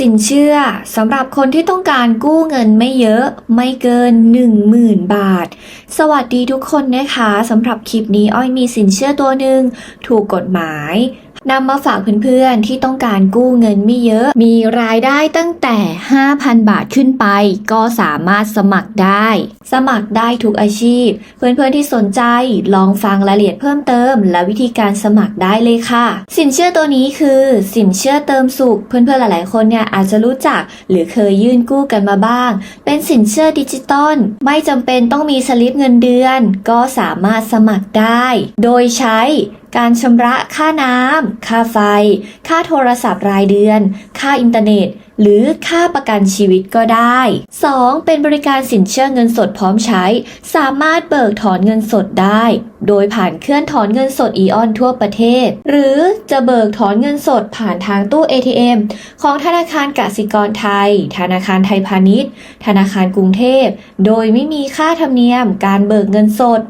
สินเชื่อสำหรับคนที่ต้องการกู้เงินไม่เยอะไม่เกิน 10,000 บาท สวัสดีทุกคนนะคะสำหรับคลิปนี้อ้อยมีสินเชื่อตัวหนึ่งถูกกฎหมาย นำมาฝากเพื่อนๆ ที่ต้องการกู้เงินไม่เยอะ มีรายได้ตั้งแต่ 5,000 บาทขึ้นไป ก็สามารถสมัครได้ สมัครได้ทุกอาชีพ เพื่อนๆที่สนใจลองฟังรายละเอียดเพิ่มเติม และวิธีการสมัครได้เลยค่ะ สินเชื่อตัวนี้คือสินเชื่อเติมสุข เพื่อนๆหลายๆคนเนี่ยอาจจะรู้จัก หรือเคยยื่นกู้กันมาบ้าง เป็นสินเชื่อดิจิตอลไม่จำเป็นต้องมีสลิปเงินเดือน ก็สามารถสมัครได้ โดยใช้การชำระค่าน้ำค่าไฟ ค่าโทรศัพท์รายเดือน ค่าอินเทอร์เน็ต หรือค่าประกันชีวิตก็ได้ 2. เป็นบริการสินเชื่อเงินสดพร้อมใช้ สามารถเบิกถอนเงินสดได้ โดยผ่านเคลื่อนถอนเงินสดอีออนทั่วประเทศ หรือจะเบิกถอนเงินสดผ่านทางตู้ ATM ของธนาคารกสิกรไทย ธนาคารไทยพาณิชย์ ธนาคารกรุงเทพ โดยไม่มีค่าธรรมเนียมการเบิกเงินสด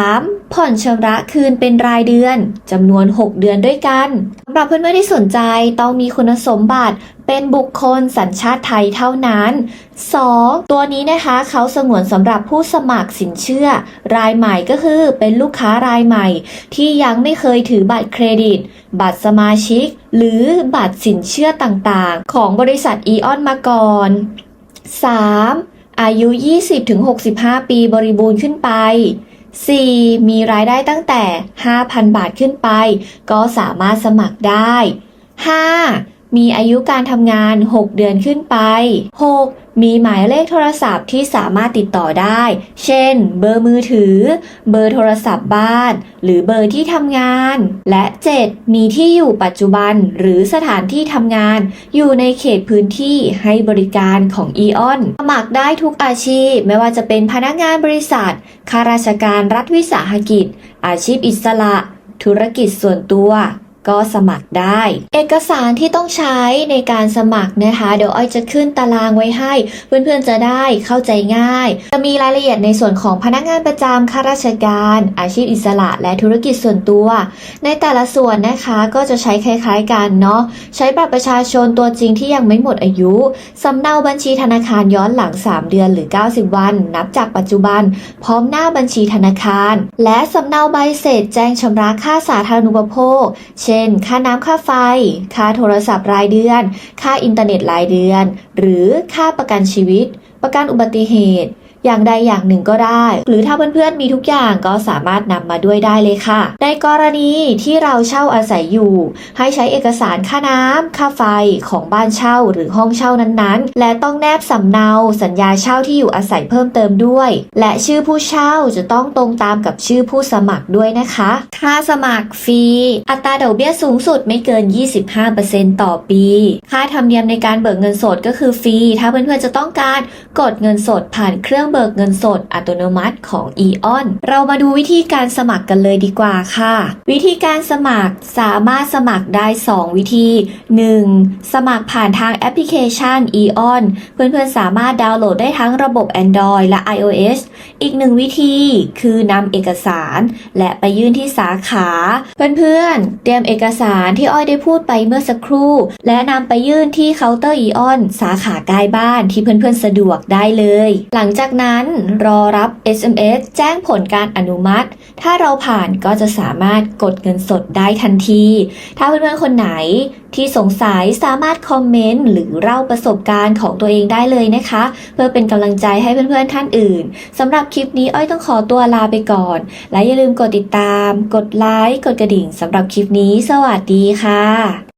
3. ผ่อนชำระคืนเป็นรายเดือนจำนวน 6 เดือนด้วยกันสำหรับเพื่อนๆที่สนใจต้องมีคุณสมบัติ เป็นบุคคลสัญชาติไทยเท่านั้น 2. ตัวนี้นะคะเขาสงวนสำหรับผู้สมัครสินเชื่อ รายใหม่ก็คือเป็นลูกค้ารายใหม่ ที่ยังไม่เคยถือบัตรเครดิต บัตรสมาชิก หรือบัตรสินเชื่อต่างๆ ของบริษัทอีออนมาก่อน 3. อายุ 20-65 ปีบริบูรณ์ขึ้นไป 4. มีรายได้ตั้งแต่ 5,000 บาทขึ้นไป ก็สามารถสมัครได้ 5. มีอายุการทำงาน 6 เดือนขึ้นไป 6. มีหมายเลขโทรศัพท์ที่สามารถติดต่อได้ เช่น เบอร์มือถือ เบอร์โทรศัพท์บ้าน หรือเบอร์ที่ทำงาน และ 7. มีที่อยู่ปัจจุบันหรือสถานที่ทำงาน อยู่ในเขตพื้นที่ให้บริการของอีออนสมัครได้ทุกอาชีพ ไม่ว่าจะเป็นพนักงานบริษัทข้าราชการรัฐวิสาหกิจ อาชีพอิสระ ธุรกิจส่วนตัว ก็สมัครได้ เอกสารที่ต้องใช้ในการสมัครนะคะ เดี๋ยวอ้อยจะขึ้นตารางไว้ให้ เพื่อนๆจะได้เข้าใจง่าย จะมีรายละเอียดในส่วนของพนักงานประจำข้าราชการ อาชีพอิสระและธุรกิจส่วนตัว ในแต่ละส่วนนะคะก็จะใช้คล้ายๆกันเนาะใช้บัตรประชาชนตัวจริงที่ยังไม่หมดอายุสำเนาบัญชีธนาคารย้อนหลัง 3 เดือนหรือ 90 วัน นับจากปัจจุบัน พร้อมหน้าบัญชีธนาคาร และสำเนาใบเสร็จแจ้งชำระค่าสาธารณูปโภค เช่นค่าน้ำค่าไฟ ค่าโทรศัพท์รายเดือน ค่าอินเทอร์เน็ตรายเดือน หรือค่าประกันชีวิต ประกันอุบัติเหตุ อย่างใดอย่างหนึ่งก็ได้ หรือถ้าเพื่อนๆมีทุกอย่างก็สามารถนำมาด้วยได้เลยค่ะ ในกรณีที่เราเช่าอาศัยอยู่ ให้ใช้เอกสารค่าน้ำค่าไฟของบ้านเช่าหรือห้องเช่านั้นๆ และต้องแนบสำเนาสัญญาเช่าที่อยู่อาศัยเพิ่มเติมด้วย และชื่อผู้เช่าจะต้องตรงตามกับชื่อผู้สมัครด้วยนะคะ ค่าสมัครฟรี อัตราดอกเบี้ยสูงสุดไม่เกิน 25%ต่อปี ค่าธรรมเนียมในการเบิกเงินสดก็คือฟรี ถ้าเพื่อนๆจะต้องการกดเงินสดผ่านเครื่องเบิกเงินสดอัตโนมัติของ e-on เรามาดูวิธีการสมัครกันเลยดีกว่าค่ะ วิธีการสมัครสามารถสมัครได้ 2 วิธี 1. สมัครผ่านทางแอปพลิเคชัน e-on เพื่อนๆสามารถดาวน์โหลดได้ทั้งระบบ Android และ iOS อีกหนึ่งวิธีคือนำเอกสาร และไปยื่นที่สาขา เพื่อนๆเตรียมเอกสารที่อ้อยได้พูดไปเมื่อสักครู่ และนำไปยื่นที่เคาน์เตอร์ e-on สาขาใกล้บ้านที่เพื่อนๆสะดวกได้เลย หลังจากนั้นรอรับ SMS แจ้งผลการอนุมัติ ถ้าเราผ่านก็จะสามารถกดเงินสดได้ทันที ถ้าเพื่อนๆคนไหนที่สงสัยสามารถคอมเมนต์หรือเล่าประสบการณ์ของตัวเองได้เลยนะคะ เพื่อเป็นกำลังใจให้เพื่อนๆท่านอื่นสำหรับคลิปนี้อ้อยต้องขอตัวลาไปก่อน และอย่าลืมกดติดตาม กดไลค์ กดกระดิ่งสำหรับคลิปนี้ สวัสดีค่ะ